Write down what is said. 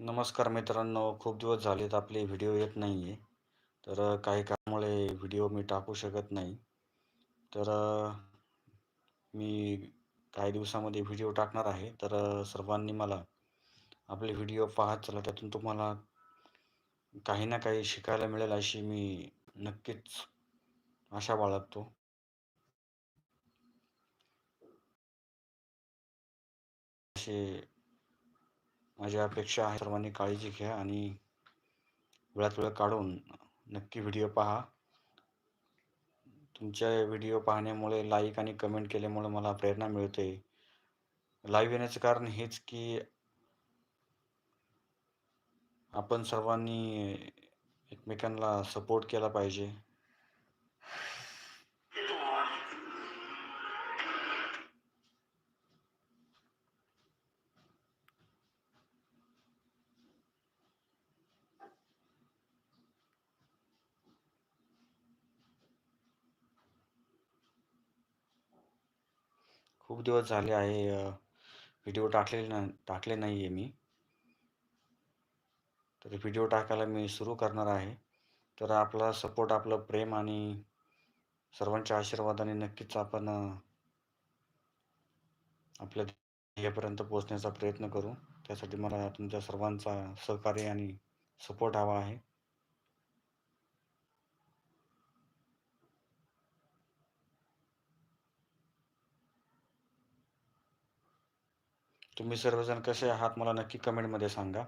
नमस्कार मित्रांनो खूप दिवस झालेत आपले व्हिडिओ येत नाही आहे तर काही कामामुळे व्हिडिओ मी टाकू शकत नाही. तर मी काही दिवसामध्ये व्हिडिओ टाकणार आहे. तर सर्वांनी मला आपले व्हिडिओ पाहत चला. त्यातून तुम्हाला काही ना काही शिकायला मिळेल अशी मी नक्कीच आशा बाळगतो. असे माझी अपेक्षा आहे सर्वांनी काळजी घ्या आणि वेळात वेळ काढून नक्की व्हिडिओ पहा. तुमच्या व्हिडिओ पाहण्यामुळे लाईक आणि कमेंट केल्यामुळे मला प्रेरणा मिळते. लाईव्ह येण्याचं कारण हेच की आपण सर्वांनी एकमेकांना सपोर्ट केला पाहिजे. खूप दिवस झाले आहे व्हिडिओ टाकलेले ना टाकले नाही आहे मी. तर व्हिडिओ टाकायला मी सुरू करणार आहे. तर आपला सपोर्ट आपलं प्रेम आणि सर्वांच्या आशीर्वादाने नक्कीच आपण आपल्या ध्येयापर्यंत पोहोचण्याचा प्रयत्न करू. त्यासाठी मला तुमच्या सर्वांचा सहकार्य आणि सपोर्ट हवा आहे. तुम्ही सर्वजण कसे आहात? मला नक्की कमेंटमध्ये सांगा.